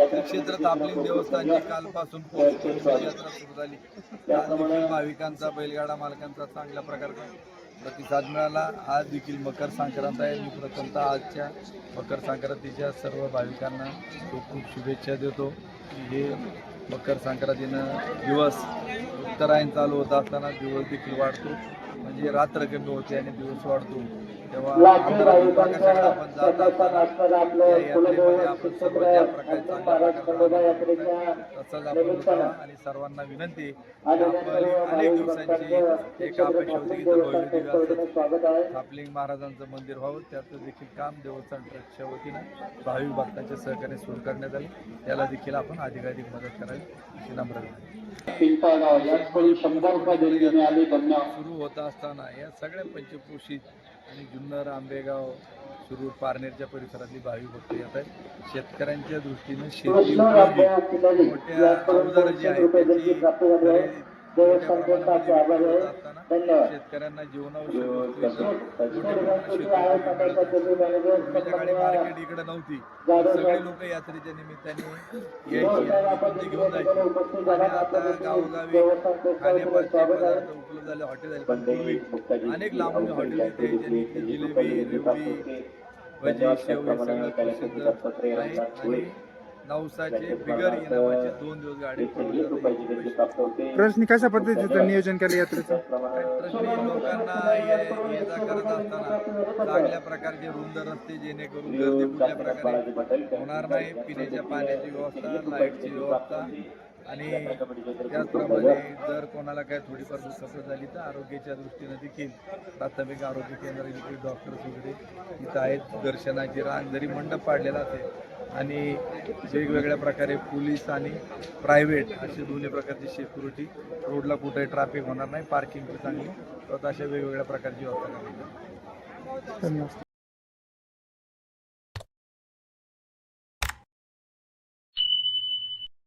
चापलिंग देवस्थानची कालपासून यात्रा सुरू झाली. आज देखील भाविकांचा बैलगाडा मालकांचा चांगल्या प्रकारचा प्रतिसाद मिळाला. आज देखील मकर संक्रांत आहे. मी प्रथमतः आजच्या मकर संक्रांतीच्या सर्व भाविकांना खूप खूप शुभेच्छा देतो. की हे मकर संक्रांतीनं दिवस उत्तरायण चालू होत असताना दिवस देखील वाढतो. म्हणजे रात्र कमी होते आणि दिवस वाढतो. तेव्हा आपण जात असताना या यात्रेमध्ये आपण सर्व ज्या प्रकारे चांगल्या प्रकारे तसंच आपण आणि सर्वांना विनंती आपली अनेक दिवसांची एक अपेक्षा होती की भव्य थापलिंग महाराजांचं मंदिर व्हावं त्याचं देखील काम देवस्थान ट्रस्टच्या वतीनं भाविक भक्तांच्या सहकार्य सुरू करण्यात आले. त्याला देखील आपण अधिकाधिक मदत करावी अशी नम्र. पिंपळगाव शंभर रुपये आली धन्य सुरू होत असताना या सगळ्या पंचक्रोशीत आणि जुन्नर आंबेगाव सुरूर पारनेरच्या परिसरातली भाविक भक्त येत आहेत. शेतकऱ्यांच्या दृष्टीनं शेती मोठ्या जी आहे शेतकऱ्यांना त्याचे मॅनेजर पूर्वीच्या काळी मार्केट इकडे नव्हती. सगळे लोक यात्रेच्या निमित्ताने यायची. घेऊन जायचे. आणि आता गावोगावी पदार्थ उपलब्ध झाले. हॉटेल झाले. पण पूर्वी अनेक लांबून हॉटेल इथे जिलेबी रेवडी भजी शेव हे सगळं प्रसिद्ध आहे. आणि नवसाचे बिगर इनामाचे दोन दिवस गाडी. ट्रस्टनी कशा पद्धतीचं नियोजन केलं यात्रेचं? ट्रस्टनी लोकांना ये जा करत असताना चांगल्या प्रकारचे रुंद रस्ते जेणेकरून गर्दी कुठल्या प्रकारे होणार नाही. पिण्याच्या पाण्याची व्यवस्था लाईटची व्यवस्था. आणि त्याचप्रमाणे जर कोणाला काय थोडीफार दुखापत झाली तर आरोग्याच्या दृष्टीनं देखील प्राथमिक आरोग्य केंद्र इथे डॉक्टर्स वगैरे इथं आहेत. दर्शनाची रांग जरी मंडप पाडलेला असेल आणि वेगवेगळ्या प्रकारे पोलीस आणि प्रायव्हेट असे दोन्ही प्रकारची सिक्युरिटी रोडला कुठेही ट्रॅफिक होणार नाही पार्किंग चांगली. तर अशा वेगवेगळ्या प्रकारची व्यवस्था करण्यात